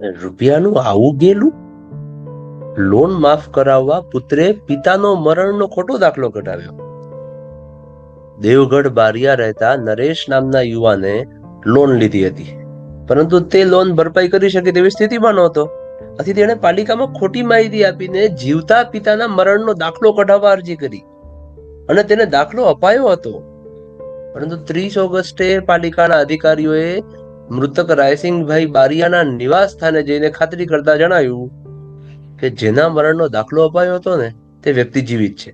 રૂપિયાનું આવું ગેલું લોન માફ કરાવવા પુત્રે પિતાનો મરણનો ખોટો દાખલો ઘટાવ્યો દેવગઢ બારિયા રહેતા નરેશ નામના યુવાને લોન લીધી હતી. પરંતુ તે લોન ભરપાઈ કરી શકે તેવી સ્થિતિમાં નહોતો. આથી તેણે પાલિકામાં ખોટી માહિતી આપીને જીવતા પિતાના મરણનો દાખલો કઢાવવા અરજી કરી. અને તેને દાખલો અપાયો હતો. પરંતુ ત્રીસ ઓગસ્ટે પાલિકાના અધિકારીઓએ મૃતક રાયસિંહભાઈ બારિયાના નિવાસ સ્થાને જઈને ખાતરી કરતા જણાવ્યું કે જેના મરણનો દાખલો અપાયો હતો ને, તે વ્યક્તિ જીવિત છે.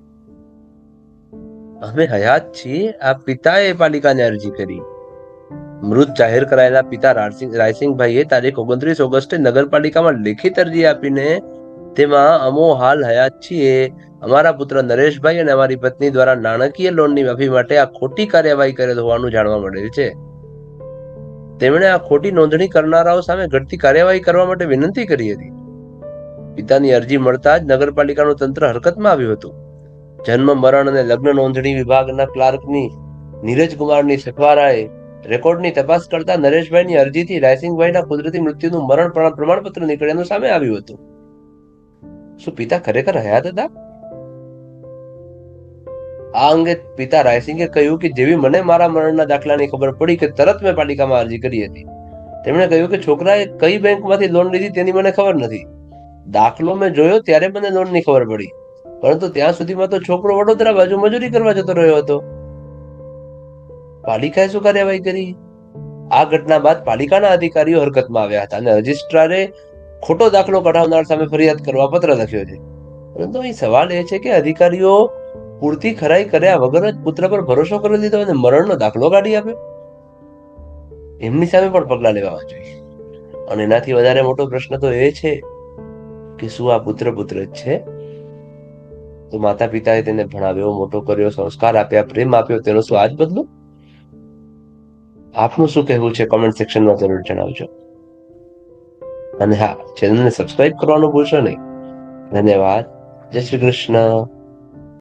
અમે હયાત છીએ, આ પિતાએ પાલિકાને અરજી કરી. મૃત જાહેર કરાયેલા પિતા રાયસિંહભાઈએ તારીખ ઓગણત્રીસ ઓગસ્ટે નગરપાલિકામાં લેખિત અરજી આપીને તેમાં, અમો હાલ હયાત છીએ. અમારા પુત્ર નરેશભાઈ અને અમારી પત્ની દ્વારા નાણાકીય લોનની માફી માટે આ ખોટી કાર્યવાહી કરેલ હોવાનું જાણવા મળેલ છે. તેમણે આ ખોટી નોંધણી કરનારાઓ સામે ઘટતી કાર્યવાહી કરવા માટે વિનંતી કરી હતી. પિતાની અરજી મળતા જ નગરપાલિકાનું તંત્ર હરકતમાં આવ્યું હતું. જન્મ, મરણ અને લગ્ન નોંધણી વિભાગના ક્લાર્કની નીરજ કુમારની સખવારાએ રેકોર્ડની તપાસ કરતા નરેશભાઈની અરજીથી રાયસિંગભાઈના કુદરતી મૃત્યુનું મરણ પ્રમાણપત્ર નીકળ્યાનું સામે આવ્યું હતું. શું પિતા ખરેખર હયાત હતા? આ અંગે પિતા રાયસિંગે કહ્યું કે જેવી મને મારા મરણના દાખલાની ખબર પડી કે તરત મેં પાલિકામાં અરજી કરી હતી. તેમણે કહ્યું કે છોકરાએ કઈ બેંકમાંથી લોન લીધી તેની મને ખબર નથી. દાખલો મેં જોયો ત્યારે મને લોનની ખબર પડી. પરંતુ ત્યાં સુધીમાં તો છોકરો વડોદરા બાજુ મજૂરી કરવા જતો રહ્યો હતો. પાલિકાએ શું કાર્યવાહી કરી? આ ઘટના બાદ પાલિકાના અધિકારીઓ હરકતમાં આવ્યા હતા અને રજિસ્ટ્રારે ખોટો દાખલો કઢાવનાર સામે ફરિયાદ કરવા પત્ર લખ્યો છે. પરંતુ અહીં સવાલ એ છે કે અધિકારીઓ પૂરતી ખરાઈ કર્યા વગર જ પુત્ર પર ભરોસો કરી દીધો અને મરણનો દાખલો કાઢી આપ્યો. એમની સામે પણ પગલા લેવા જોઈએ અને એનાથી વધારે મોટો પ્રશ્ન તો એ છે કે શું આ પુત્ર પુત્ર જ છે? તો માતા પિતાએ તેને ભણાવ્યો, મોટો કર્યો, સંસ્કાર આપ્યા, પ્રેમ આપ્યો, તેનો શું આજ બદલો? આપનું શું કહેવું છે? કોમેન્ટ સેક્શનમાં જરૂર જણાવજો. અને હા ચેનલને સબસ્ક્રાઇબ કરવાનું ભૂલશો નહીં. ધન્યવાદ. જય શ્રી કૃષ્ણ.